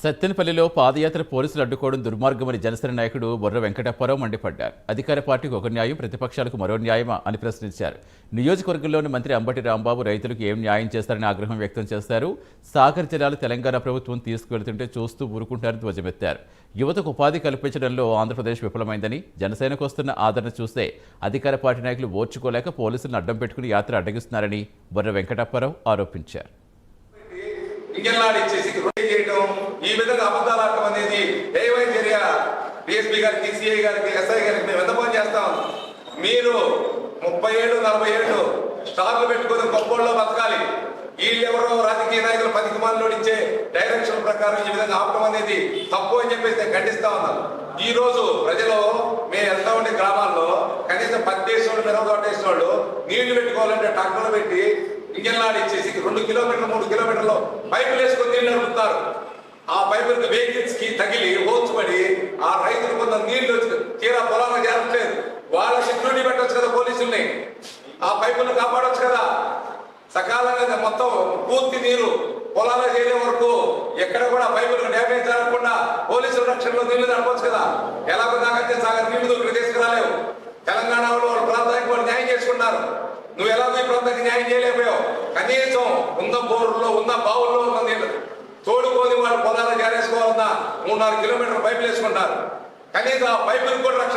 సత్తెనపల్లిలో పాదయాత్ర పోలీసులు అడ్డుకోవడం దుర్మార్గమని జనసేన నాయకుడు బొర్ర వెంకటప్పారావు మండిపడ్డారు. అధికార పార్టీకి ఒక న్యాయం ప్రతిపక్షాలకు మరో న్యాయమా అని ప్రశ్నించారు. నియోజకవర్గంలోని మంత్రి అంబటి రాంబాబు రైతులకు ఏం న్యాయం చేస్తారని ఆగ్రహం వ్యక్తం చేశారు సాగర్ జిల్లాలు తెలంగాణ ప్రభుత్వం తీసుకువెళ్తుంటే చూస్తూ ఊరుకుంటారని ధ్వజమెత్తారు. యువతకు ఉపాధి కల్పించడంలో ఆంధ్రప్రదేశ్ విఫలమైందని జనసేనకు వస్తున్న ఆదరణ చూస్తే అధికార పార్టీ నాయకులు ఓర్చుకోలేక పోలీసులను అడ్డం పెట్టుకుని యాత్ర అడ్డగిస్తున్నారని బొర్ర వెంకటప్పారావు ఆరోపించారు. ఈ విధంగా అబద్ధాలు ఆడటం అనేది ఏవైనా చర్య డిఎస్పీ గారికి సిఐ గారికి ఎస్ఐ గారికి మేము ఎంత పని చేస్తాం? మీరు ముప్పై ఏళ్ళు నలభై ఏళ్ళు స్టార్లు పెట్టుకుని గొప్పల్లో బతకాలి. వీళ్ళెవరో రాజకీయ నాయకులు పది మందిలో ఇచ్చే డైరెక్షన్ ప్రకారం ఈ విధంగా ఆపడం అనేది తప్పు అని చెప్పేసి నేను ఖండిస్తా ఉన్నాను ఈ రోజు ప్రజలు మేము వెళ్తా ఉండే గ్రామాల్లో కనీసం పత్తి వేసిన వాళ్ళు నీళ్ళు పెట్టుకోవాలంటే ట్రాక్టర్లు పెట్టి ఇంజన్లాడి ఇచ్చేసి రెండు కిలోమీటర్లు మూడు కిలోమీటర్లు పైపులు వేసుకొని నీళ్ళు నడుపుతారు. ఆ వెహికల్స్కి తగిలి హోల్స్ ఆ రైతులు కొంత నీళ్ళు తీరా పొలాలకు చేరట్లేదు వాళ్ళ సెక్యూరిటీ పెట్టవచ్చు కదా పోలీసుల్ని. ఆ పైపులను కాపాడొచ్చు కదా. సకాలంగా మొత్తం పూర్తి నీరు పొలాలకు చేరే వరకు ఎక్కడ కూడా పైపులకు డ్యామేజ్ జరగకుండా పోలీసుల రక్షణలో నీళ్ళు నడపచ్చు కదా. ఎలాగో నాకంటే సాగర్ నీళ్ళు ఇక్కడ తీసుకురాలేవు. తెలంగాణలో వాళ్ళ ప్రాంతానికి వాళ్ళు న్యాయం చేసుకున్నారు నువ్వు ఎలాగో ఈ ప్రాంతానికి న్యాయం చేయలేకపోయావు. కనీసం ఉన్న బోర్లో ఉన్న బావుల్లో ఉన్న నీళ్ళు తోడుకొని వాళ్ళు మూడు నాలుగు కిలోమీటర్ల పైపులు వేసుకుంటారు. కనీసం ఆ పైపులు కూడా